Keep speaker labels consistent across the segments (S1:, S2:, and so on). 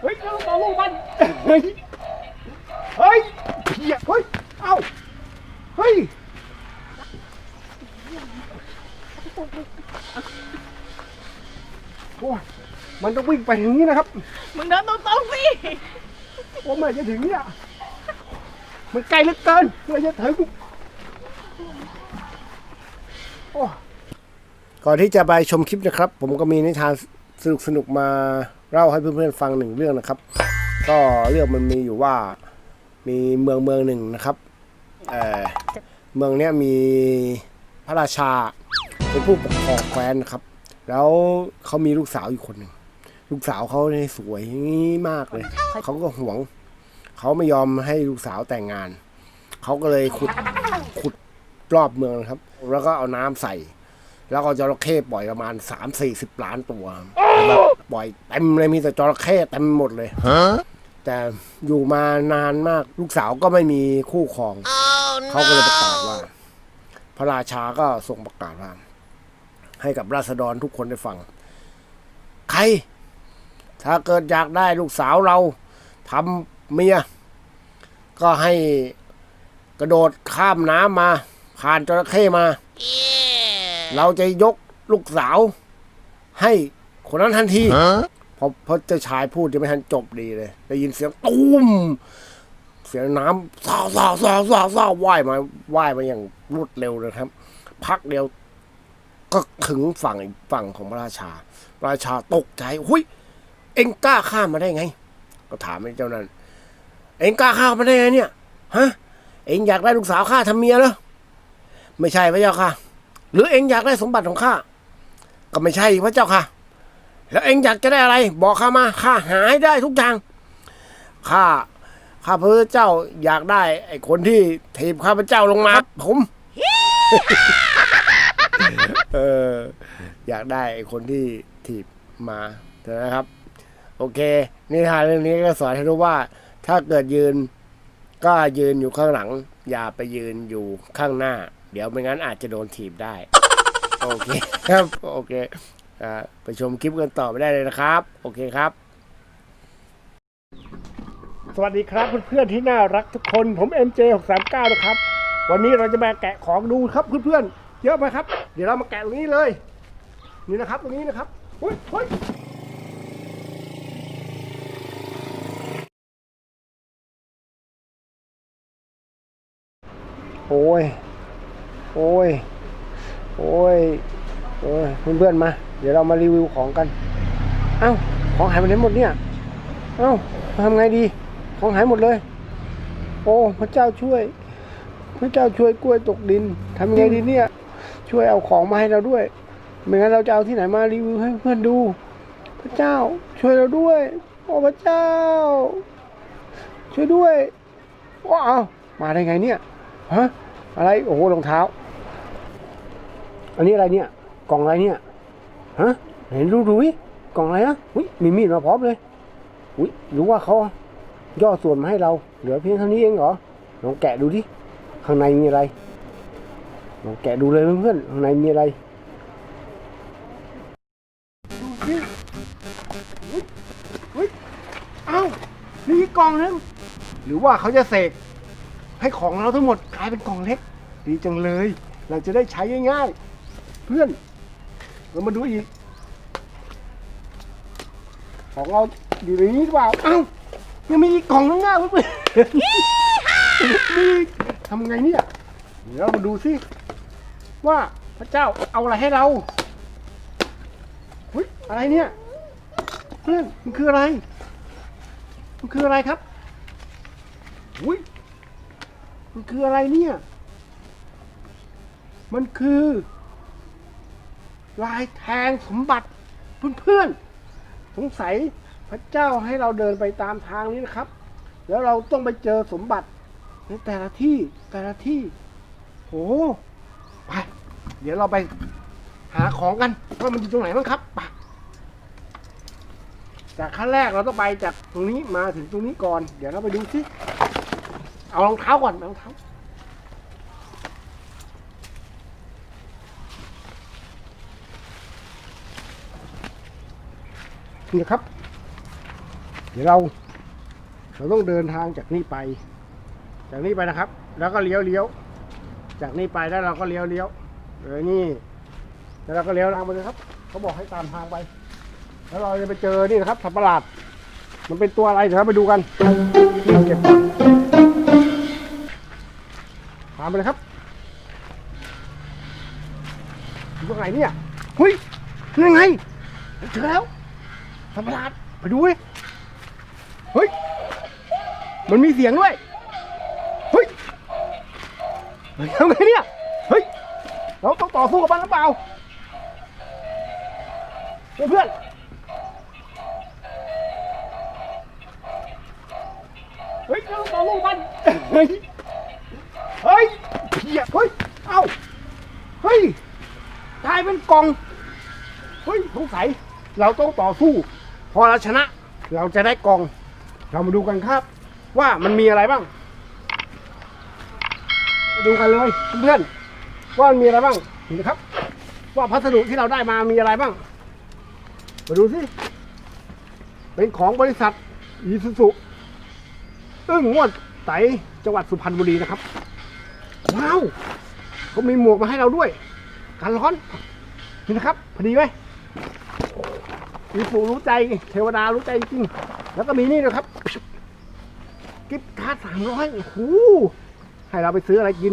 S1: เฮ้ยเราต่อลูกมันเฮ้ยเฮ้ยเพียเฮ้ยเอ้าเฮ้ยโอ้ยมันต้องวิ่งไปอย่างนี้นะครับ
S2: มึงเดินตรงๆสิ
S1: ว่าเมื่อจะถึงเนี่ยมันไกลเหลือเกินเมื่อจะถึงโอ้ก่อนที่จะไปชมคลิปนะครับ ผมก็มีนิทานสนุกสนุกๆมา เล่าให้เพื่อนๆฟังหนึ่งเรื่องนะครับ ก็เรื่องมันมีอยู่ว่ามีเมืองเมืองหนึ่งนะครับเออเมืองเนี้ยมีพระราชาเป็นผู้ปกครองแคว้นนะครับ แล้วเขามีลูกสาวอยู่คนหนึ่งลูกสาวเขาเนี่ยสวยมากเลยเขาก็หวงเขาไม่ยอมให้ลูกสาวแต่งงานเขาก็เลยขุดขุดรอบเมืองนะครับ แล้วก็เอาน้ำใส่ แล้วก็จระเข้ปล่อยประมาณสามสี่สิบล้านตัวปล่อยเต็มเลยมีแต่จระเข้เต็มหมดเลย แต่อยู่มานานมากลูกสาวก็ไม่มีคู่ครอง เขาก็เลยประกาศว่า พระราชาก็ทรงประกาศว่าให้กับราษฎรทุกคนได้ฟัง ใคร ถ้าเกิดอยากได้ลูกสาวเราทำเมีย ก็ให้กระโดดข้ามน้ำมา ผ่านจระเข้มา เราจะยกลูกสาว ให้คนนั้นทันทีพอพอเจ้าชายพูดจะไม่ทันจบดีเลย ได้ยินเสียงตุ้มเสียงน้ำซ่าซ่าซ่าซ่าซ่าว่ายมาว่ายมาอย่างรวดเร็วเลยครับ พักเดียวก็ถึงฝั่งอีกฝั่งของพระราชาพระราชาตกใจหุยเอ็งกล้าข้ามมาได้ไง ก็ถามไอ้เจ้านั้น เอ็งกล้าข้ามมาได้ไงเนี่ย ฮะ เอ็งอยากได้ลูกสาวข้าทำเมียเหรอ ไม่ใช่พระเจ้าค่ะ หรือเอ็งอยากได้สมบัติของข้าก็ไม่ใช่พระเจ้าค่ะ แล้วเอ็งอยากจะได้อะไร บอกข้ามาข้าหาให้ได้ทุกอย่างข้าข้าพระเจ้าอยากได้ไอ้คนที่ถีบข้าพเจ้าลงมาผมเอออยากได้ไอ้คนที่ถีบมาเถอะนะครับ โอเคนิทานเรื่องนี้ก็สอนให้รู้ว่า ถ้าเกิดยืนก็ยืนอยู่ข้างหลัง อย่าไปยืนอยู่ข้างหน้า เดี๋ยวไม่งั้นอาจจะโดนถีบได้ โอเคครับ โอเคอ่าไปชมคลิปกันต่อไปได้เลยนะครับ โอเคครับ สวัสดีครับเพื่อนๆที่น่ารักทุกคนผม MJ639 นะครับ วันนี้เราจะมาแกะของดูครับเพื่อนๆเยอะไหมครับ เดี๋ยวเรามาแกะตรงนี้เลย นี่นะครับตรงนี้นะครับเฮ้ยเฮ้ยโอ้ย โอ้ย โอ้ย โอ้ยเพื่อนๆมา เดี๋ยวเรามารีวิวของกัน เอ้า ของหายไปไหนหมดเนี่ย เอ้าทำไงดี ของหายหมดเลย โอ้พระเจ้าช่วย พระเจ้าช่วยกล้วยตกดินทำยังไงดีเนี่ย ช่วยเอาของมาให้เราด้วย ไม่งั้นเราจะเอาที่ไหนมารีวิวให้เพื่อนดู พระเจ้าช่วยเราด้วย โอ้พระเจ้า ช่วยด้วยว้าวมาได้ไงเนี่ย ฮะ อะไร โอ้โห รองเท้า อันนี้อะไรเนี่ย กล่องอะไรเนี่ย ฮะ เห็นดูดูวิกล่องอะไรนะอุ้ยมีมีดมาพร้อมเลย อุ้ยรู้ว่าเขาย่อส่วนมาให้เรา เหลือเพียงเท่านี้เองเหรอ ลองแกะดูดิ ข้างในมีอะไร ลองแกะดูเลยเพื่อนๆ ข้างในมีอะไรดูสิอุ๊ยอุ๊ยเอ้ามีอีกกล่องนึงหรือว่าเขาจะเสกให้ของเราทั้งหมดกลายเป็นกล่องเล็ก ดีจังเลย เราจะได้ใช้ง่ายๆ เพื่อนเรามาดูอีก ของเราอยู่ในนี้หรือเปล่าเอ้ายังมีอีกกล่องนึงอะเพื่อนมีทำไงเนี่ยเดี๋ยวเรามาดูสิว่าพระเจ้าเอาอะไรให้เราเฮ้ยอะไรเนี่ย เพื่อนมันคืออะไร มันคืออะไรครับอุ้ยมันคืออะไรเนี่ย มันคือ ลายแทงสมบัติเพื่อนๆสงสัยพระเจ้าให้เราเดินไปตามทางนี้นะครับ แล้วเราต้องไปเจอสมบัติในแต่ละที่แต่ละที่โอ้ไปเดี๋ยวเราไปหาของกันว่ามันอยู่ตรงไหนบ้างครับไปจากขั้นแรกเราต้องไปจากตรงนี้มาถึงตรงนี้ก่อน เดี๋ยวเราไปดูสิเอารองเท้าก่อนรองเท้า นี่ครับ เดี๋ยวเรา เราต้องเดินทางจากนี่ไป จากนี่ไปนะครับ แล้วก็เลี้ยวเลี้ยว จากนี่ไปแล้วเราก็เลี้ยวเลี้ยวเลยนี่ แล้วเราก็เลี้ยวทางไปเลยครับ เขาบอกให้ตามทางไป แล้วเราจะไปเจอนี่นะครับสัตว์ประหลาด มันเป็นตัวอะไรเดี๋ยวเราไปดูกันเก็บตามไปเลยครับอยู่ตรงไหนเนี่ยเฮ้ยยังไงเจอแล้ว สัตว์ประหลาดไปดูเว้ยเฮ้ย มันมีเสียงด้วย เฮ้ยเฮ้ยทำไงเนี่ย เฮ้ย เราต้องต่อสู้กับมันหรือเปล่า เพื่อนเพื่อนเฮ้ยเราต้องต่อสู้กับมัน เฮ้ย เฮ้ยเพียเฮ้ย เอ้า เฮ้ยกลายเป็นกล่อง เฮ้ยสงสัยเราต้องต่อสู้ พอเราชนะเราจะได้กล่อง เรามาดูกันครับ ว่ามันมีอะไรบ้างมาดูกันเลยเพื่อนว่ามันมีอะไรบ้างเห็นไหมครับ ว่าพัสดุที่เราได้มามีอะไรบ้าง มาดูสิเป็นของบริษัทอีซูซุอึ้งงวดไตจังหวัดสุพรรณบุรีนะครับว้าวเขามีหมวกมาให้เราด้วยกันร้อนนี่นะครับพอดีไหม มีปู่รู้ใจเทวดารู้ใจจริง แล้วก็มีนี่นะครับ กิฟต์การ์ดสามร้อยโอ้โหให้เราไปซื้ออะไรกิน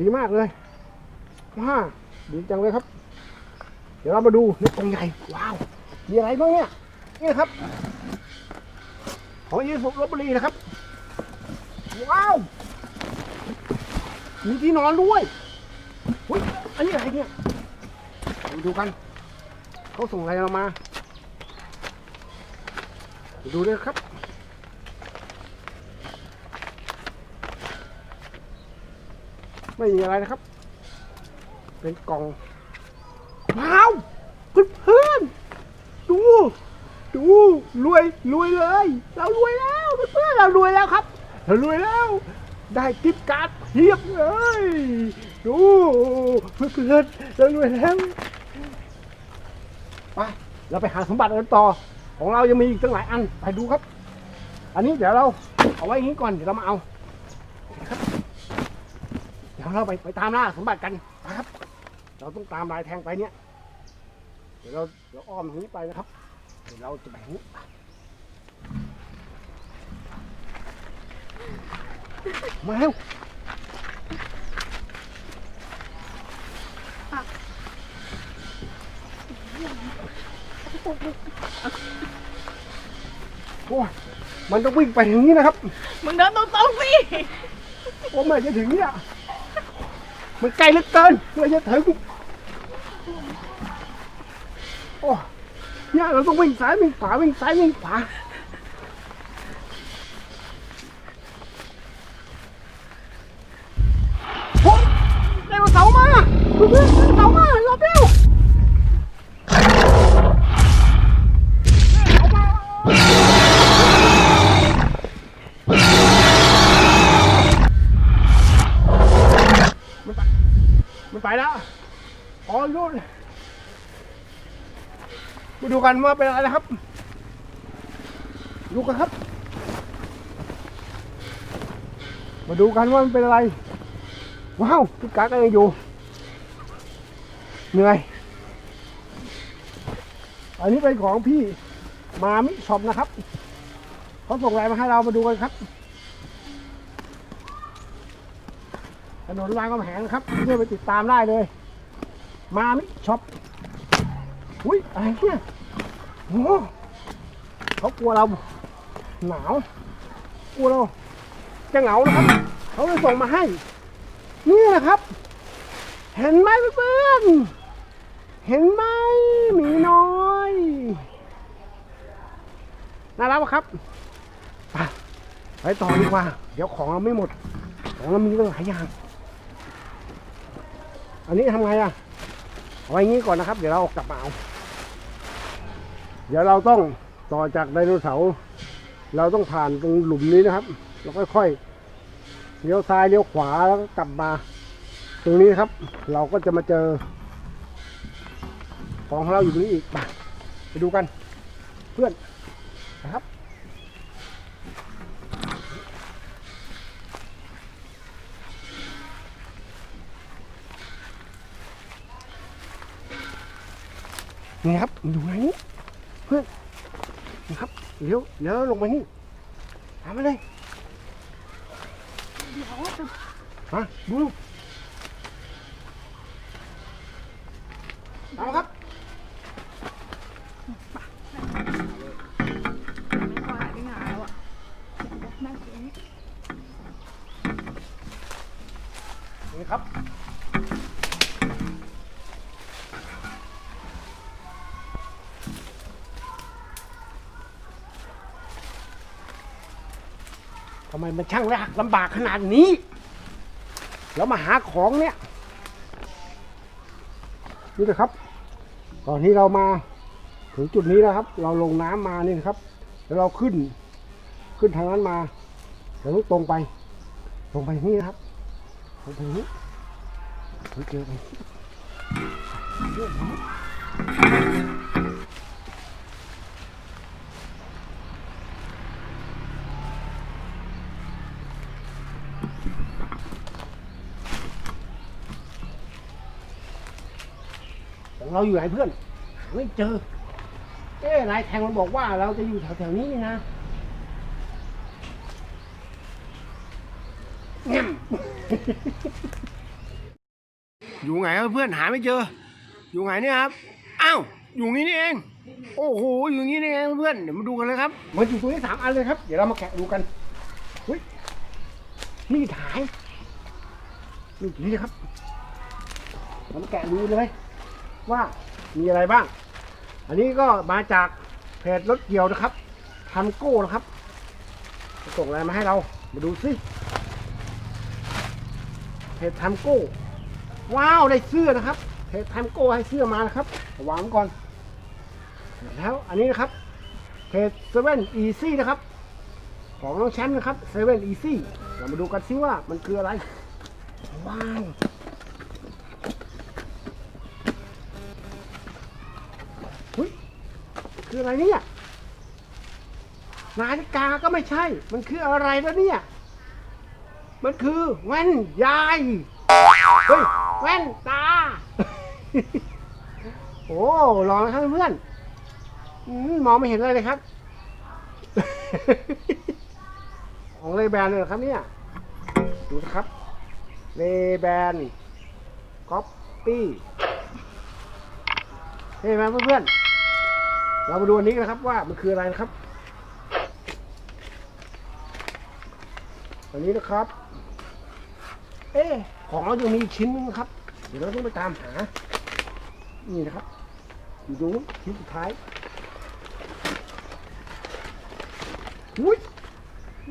S1: ดีมากเลยว้าดีจังเลยครับ เดี๋ยวเรามาดูในกล่องใหญ่ ว้าว มีอะไรบ้างเนี่ย นี่นะครับ ของยีสุลบบุรีนะครับ ว้าว มีที่นอนด้วยอุ้ยอันนี้อะไรเนี่ยมาดูกัน เขาส่งอะไรเรามา ดูด้วยครับ ไม่มีอะไรนะครับ เป็นกล่องว้าวเพื่อนๆดู ดูรวยรวยเลย เรารวยแล้วเพื่อนเรารวยแล้วครับ เรารวยแล้วได้กิฟต์การ์ดเพียบเลย ดูเพื่อนๆเรารวยแล้ว ไปเราไปหาสมบัติกันต่อ ของเรายังมีอีกตั้งหลายอันไปดูครับ อันนี้เดี๋ยวเราเอาไว้อย่างนี้ก่อนเดี๋ยวเรามาเอาเดี๋ยวเราไปไปตามล่าสมบัติกันนะครับ เราต้องตามลายแทงไปเนี่ยเดี๋ยวเราเราอ้อมอย่างนี้ไปนะครับเดี๋ยวเราจะไปนี้มาเร็ว โอ้ยมันต้องวิ่งไปอย่างนี้นะครับ
S2: มึงเดินตรงๆสิ
S1: โอ้เมื่อจะถึงเนี่ยมันไกลเหลือเกินเมื่อจะถึงโอ้เนี่ยเราต้องวิ่งซ้ายวิ่งขวาวิ่งซ้ายวิ่งขวาันว่าเป็นอะไรนะครับดูกันครับ มาดูกันว่ามันเป็นอะไร ว้าวทุกการก็ยังอยู่ เหนื่อย อันนี้เป็นของพี่มามิช็อปนะครับเขาส่งอะไรมาให้เรามาดูกันครับ ถนนรามคำแหงครับเพื่อไปติดตามได้เลย มามิช็อปอุ้ยอะไรเนี่ยโอ้ เขากลัวเราหนาวกลัวเราจะเหงานะครับ เขาเลยส่งมาให้ นี่นะครับ เห็นไหมเพื่อนเห็นไหมหมีน้อยน่ารักปะครับไปต่อดีกว่า เดี๋ยวของเราไม่หมด ของเรามีตั้งหลายอย่าง อันนี้ทำไงอะเอาไว้งี้ก่อนนะครับ เดี๋ยวเรากลับมาเอา เดี๋ยวเราต้องต่อจากไดโนเสาร์เราต้องผ่านตรงหลุมนี้นะครับ เราค่อยๆเลี้ยวซ้ายเลี้ยวขวาแล้วกลับมา ตรงนี้ครับ เราก็จะมาเจอ ของเราอยู่ตรงนี้อีกไปดูกัน เพื่อนนะครับนี่ครับดูไงนี้ พื่อนนี่ครับเดี๋ยวเดี๋ยวลงไปนี่ตามมาเลยมาดูดูตามม
S2: ไมมั
S1: นช่างยากลำบากขนาดนี้ แล้วมาหาของเนี่ยนี่นะครับก่อนที่เรามาถึงจุดนี้แล้วครับ เราลงน้ำมานี่นะครับ แล้วเราขึ้นขึ้นทางนั้นมาแล้วตรงไป ตรงไปนี่นะครับตรงไปนี้เฮ้ยเจอไป เจอไปของเราอยู่ไหนเพื่อนหาไม่เจอ เอ๊ะนายแทงมันบอกว่าเราจะอยู่แถวๆนี้นี่นะแง่มอยู่ไงครับเพื่อนหาไม่เจอ อยู่ไงเนี่ยครับอ้าวอยู่งี้นี่เอง โอ้โหอยู่งี้นี่เองเพื่อนเดี๋ยวมาดูกันเลยครับมันอยู่ตรงนี้สามอันเลยครับ เดี๋ยวเรามาแกะดูกันเฮ้ยนี่ถ่ายนี่อยู่นี่ครับเรามาแกะดูเลย ว่ามีอะไรบ้าง อันนี้ก็มาจากเพจรถเกี่ยวนะครับทันโก้นะครับส่งอะไรมาให้เรา มาดูสิเพจทันโก้ ว้าวได้เสื้อนะครับเพจทันโก้ให้เสื้อมานะครับวางก่อน แล้วอันนี้นะครับเพจเซเว่นอีซี่นะครับ ของน้องแชมป์นะครับเซเว่นอีซี่เรามาดูกันซิว่ามันคืออะไร ว้าว คืออะไรเนี่ย นาฬิกาก็ไม่ใช่ มันคืออะไรแล้วเนี่ย มันคือแว่นยาย เฮ้ย แว่นตา โอ้ลองนะครับเพื่อนอืมมองไม่เห็นอะไรเลยครับ ของเลแบนเลยเหรอครับเนี่ย ดูนะครับ เลแบนก๊อปปี้เห็นไหมเพื่อนๆ เรามาดูอันนี้นะครับว่ามันคืออะไรนะครับ อันนี้นะครับ เอ๊ะของเรายังมีชิ้นนึงครับ เดี๋ยวเราต้องไปตามหา นี่นะครับอยู่ตรงชิ้นสุดท้ายอุ้ย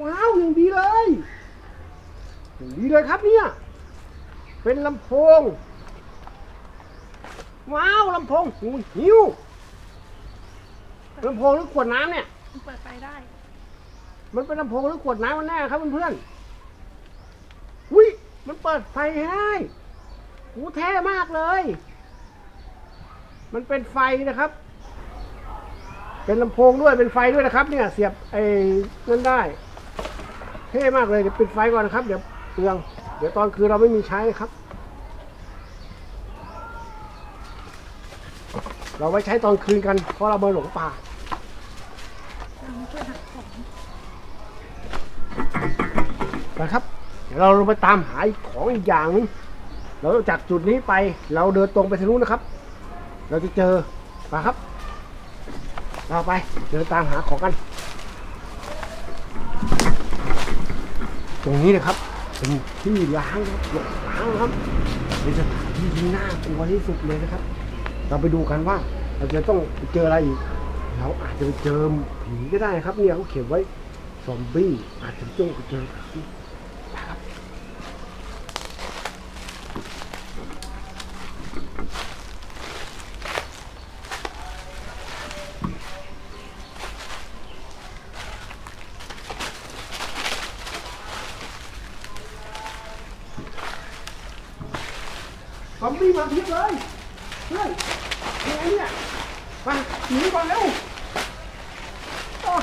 S1: ว้าวอย่างดีเลยอย่างดีเลยครับเนี่ย เป็นลำโพง ว้าวลำโพงหูหิว ลำโพงหรือขวดน้ำเนี่ย
S2: มันเปิดไฟได้
S1: มันเป็นลำโพงหรือขวดน้ำมันแน่ครับเพื่อนๆอุ้ยมันเปิดไฟให้หูแท้มากเลย มันเป็นไฟนะครับ เป็นลำโพงด้วย เป็นไฟด้วยนะครับ เนี่ย เสียบไอ้นั่นได้ เท่มากเลยเดี๋ยวปิดไฟก่อนนะครับ เดี๋ยวเปลือง เดี๋ยวตอนคืนเราไม่มีใช้ครับ เราไว้ใช้ตอนคืนกัน เพราะเรามาหลงป่า
S2: เราช่วยหาของ
S1: นะครับ เดี๋ยวเราลงไปตามหาของอีกอย่างนึงเราจากจุดนี้ไปเราเดินตรงไปทางนู้นะครับ เราจะเจอไปครับ เราไปเดินตามหาของกัน ตรงนี้นะครับ เป็นที่ล้างครับหลบล้างครับเป็นสถานที่ที่น่ากลัวที่สุดเลยนะครับ เราไปดูกันว่าเราจะต้องเจออะไรอีกเราอาจจะไปเจอผีก็ได้ครับ เนี่ยเขาเขียนไว้ซอมบี้อาจจะต้องไปเจอผี เฮ้ยยังไงเนี่ยมาหนีก่อนเร็วอ้อ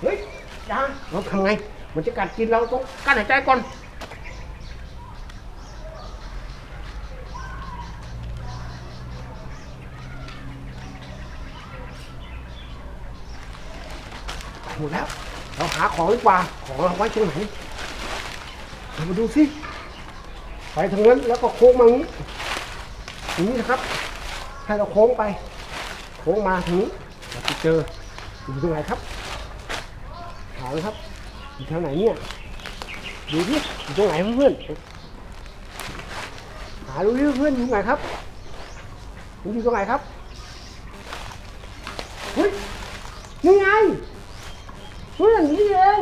S1: เฮ้ยยาเราทำไง มันจะกัดกินเราต้องกั้นหายใจก่อน หมดแล้ว เราหาของดีกว่า ของเราไว้ตรงไหนเรามาดูสิ ไปทางนั้นแล้วก็โค้งมาอย่างนี้อย่างนี้นะครับ ให้เราโค้งไป โค้งมาทางนี้เราจะเจออยู่ตรงไหนครับหาเลยครับอยู่ทางไหนเนี่ยดูดิอยู่ตรงไหนเพื่อนหาดูดิเพื่อนอยู่ตรงไหนครับมันอยู่ตรงไหนครับเฮ้ยนี่ไงเพื่อนนี่เอง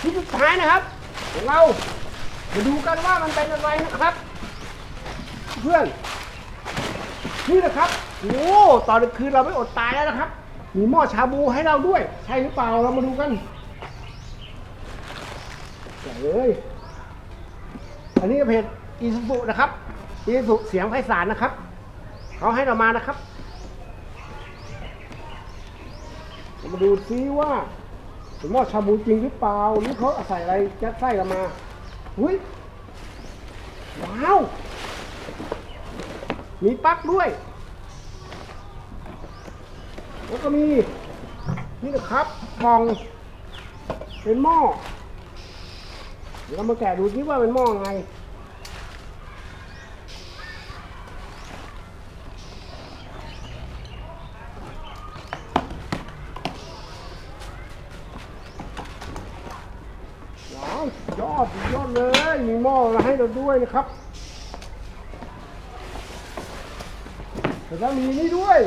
S1: ที่สุดท้ายนะครับของเรา มาดูกันว่ามันเป็นอะไรนะครับ เพื่อน นี่นะครับ โอ้ตอนกลางคืนเราไม่อดตายแล้วนะครับ มีหม้อชาบูให้เราด้วย ใช่หรือเปล่าเรามาดูกันใส่เลยอันนี้เพจอีซูซุนะครับอีซูซุเสียงไพศาลนะครับเขาให้เรามานะครับมาดูซิว่าหม้อชาบูจริงหรือเปล่าหรือเขาใส่อะไรยัดไส้เรามา อุ้ยว้าว มีปลั๊กด้วย แล้วก็มี นี่นะครับกล่อง เป็นหม้อ เดี๋ยวเรามาแกะดูที่ว่าเป็นหม้อไง หม้อมาให้เราด้วยนะครับแล้วมีนี่ด้วย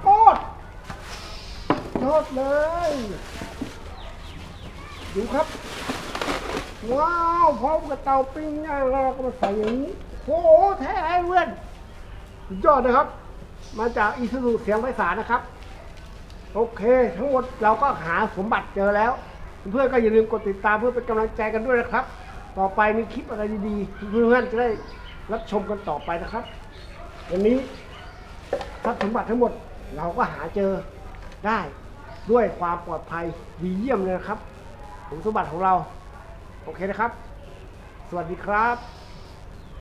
S1: โคตรยอดเลย ดูครับ ว้าวพร้อมกับเตาปิ้งย่างแล้วเราก็มาใส่อย่างนี้โอ้โหแท้เพื่อนสุดยอดนะครับ มาจากอีซูซูเสียงไพศาลนะครับ โอเค ทั้งหมดเราก็หาสมบัติเจอแล้ว เพื่อนๆก็อย่าลืมกดติดตามเพื่อเป็นกำลังใจกันด้วยนะครับ ต่อไปมีคลิปอะไรดีๆเพื่อนๆจะได้รับชมกันต่อไปนะครับวันนี้ทรัพย์สมบัติทั้งหมดเราก็หาเจอได้ด้วยความปลอดภัยดีเยี่ยมเลยนะครับสมสมบัติของเรา โอเคนะครับ สวัสดีครับ